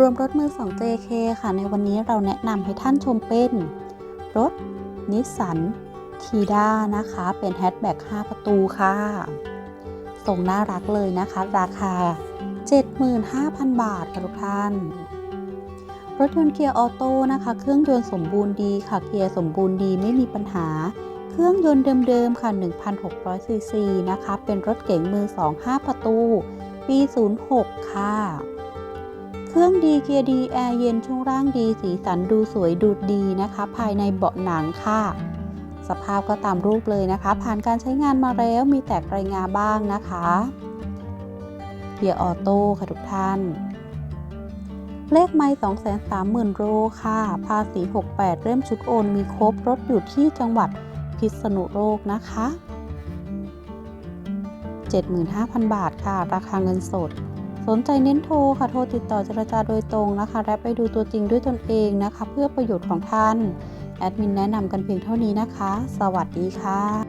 รวมรถมือ 2 JK ค่ะ ในวันนี้เราแนะนำให้ท่านชมเป็น รถนิสสันทีด้านะคะ เป็นแฮชแบ็ก5 ประตูค่ะทรงน่ารักเลยนะคะ ราคา 75,000 บาทค่ะทุกท่าน รถยนต์เกียร์ออโต้นะคะ เครื่องยนต์สมบูรณ์ดีค่ะ เกียร์สมบูรณ์ดีไม่มีปัญหา เครื่องยนต์เดิมๆค่ะ 1,600ซีซีนะคะ เป็นรถเก๋งมือ 2 5 ประตู ปี 06 ค่ะ เครื่องดีเกียร์ดีแอร์เย็นช่วงล่างดีสีสันดูสวยดูดีนะคะ ภายในเบาะหนังค่ะ สภาพก็ตามรูปเลยนะคะ ผ่านการใช้งานมาแล้วมีแตกรงาบ้างนะคะเกียร์ออโต้ค่ะทุกท่าน เลขไม่230,000โลค่ะ ภาษี 68 เริ่มชุดโอนมีครบรถอยู่ที่จังหวัดพิษณุโลกนะคะ 75,000 บาทค่ะ ราคาเงินสด สนใจเน้นโทรค่ะ โทรติดต่อเจรจาโดยตรงนะคะ และไปดูตัวจริงด้วยตนเองนะคะ เพื่อประโยชน์ของท่าน แอดมินแนะนำกันเพียงเท่านี้นะคะ สวัสดีค่ะ